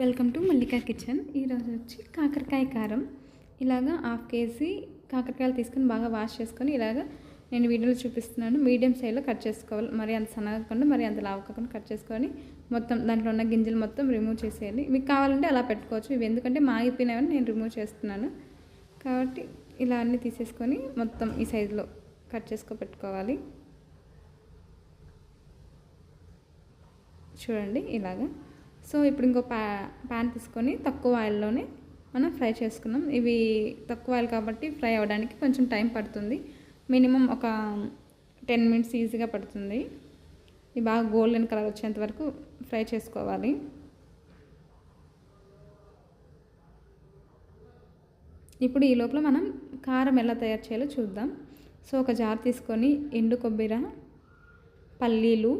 Welcome to Mallika kitchen. ఈరోజు వచ్చి కాకరకాయ కారం. ఇలాగా హాఫ్ కేజీ కాకరకాయలు తీసుకొని బాగా వాష్ చేసుకొని ఇలాగా నేను వీడియోలో చూపిస్తున్నాను. మీడియం సైజులో కట్ చేసుకోవాలి. మరి అంత సన్నగా మరి అంత లావు కాకుండా కట్ చేసుకొని మొత్తం దాంట్లో ఉన్న గింజలు మొత్తం రిమూవ్ చేసేయాలి. మీకు కావాలంటే అలా పెట్టుకోవచ్చు. ఇవి ఎందుకంటే మాగిపోయినవని నేను రిమూవ్ చేస్తున్నాను. కాబట్టి ఇలా అన్నీ తీసేసుకొని మొత్తం ఈ సైజులో కట్ చేసుకో పెట్టుకోవాలి. చూడండి ఇలాగా. సో ఇప్పుడు ఇంకో ప్యా ప్యాన్ తీసుకొని తక్కువ ఆయిల్లోనే మనం ఫ్రై చేసుకున్నాం. ఇవి తక్కువ ఆయిల్ కాబట్టి ఫ్రై అవ్వడానికి కొంచెం టైం పడుతుంది. మినిమం ఒక టెన్ మినిట్స్ ఈజీగా పడుతుంది. ఇవి బాగా గోల్డెన్ కలర్ వచ్చేంత వరకు ఫ్రై చేసుకోవాలి. ఇప్పుడు ఈ లోపల మనం కారం ఎలా తయారు చేయాలో చూద్దాం. సో ఒక జార్ తీసుకొని ఎండు కొబ్బరి పల్లీలు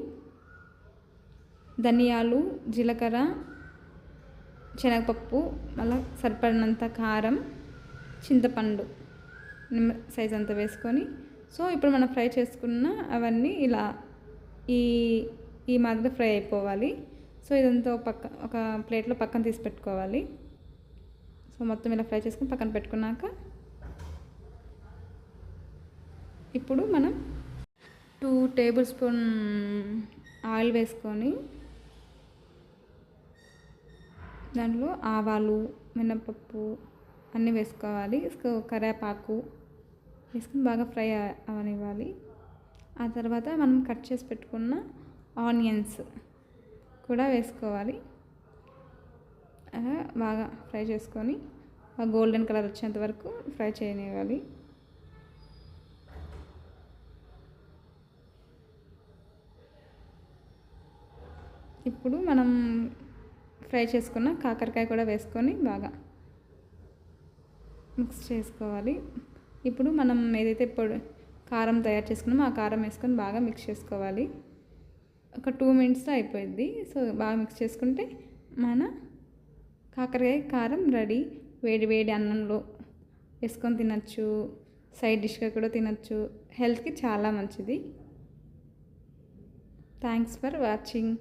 ధనియాలు జీలకర్ర శనగపప్పు మళ్ళీ సరిపడినంత కారం చింతపండు నిమ్మ సైజ్ అంతా వేసుకొని. సో ఇప్పుడు మనం ఫ్రై చేసుకున్న అవన్నీ ఇలా ఈ ఈ మాదిరిగా ఫ్రై అయిపోవాలి. సో ఇదంతా పక్క ఒక ప్లేట్లో పక్కన తీసి పెట్టుకోవాలి. సో మొత్తం ఇలా ఫ్రై చేసుకుని పక్కన పెట్టుకున్నాక ఇప్పుడు మనం టూ టేబుల్ స్పూన్ ఆయిల్ వేసుకొని దాంట్లో ఆవాలు మినపప్పు అన్నీ వేసుకోవాలి. సో కరివేపాకు వేసుకుని బాగా ఫ్రై అవనివ్వాలి. ఆ తర్వాత మనం కట్ చేసి పెట్టుకున్న ఆనియన్స్ కూడా వేసుకోవాలి. అలా బాగా ఫ్రై చేసుకొని గోల్డెన్ కలర్ వచ్చేంత వరకు ఫ్రై చేయనివ్వాలి. ఇప్పుడు మనం ఫ్రై చేసుకున్న కాకరకాయ కూడా వేసుకొని బాగా మిక్స్ చేసుకోవాలి. ఇప్పుడు మనం ఏదైతే పొడి కారం తయారు చేసుకున్నామో ఆ కారం వేసుకొని బాగా మిక్స్ చేసుకోవాలి. ఒక టూ మినిట్స్లో అయిపోయింది. సో బాగా మిక్స్ చేసుకుంటే మన కాకరకాయ కారం రెడీ. వేడి వేడి అన్నంలో వేసుకొని తినచ్చు. సైడ్ డిష్గా కూడా తినచ్చు. హెల్త్కి చాలా మంచిది. Thanks for watching.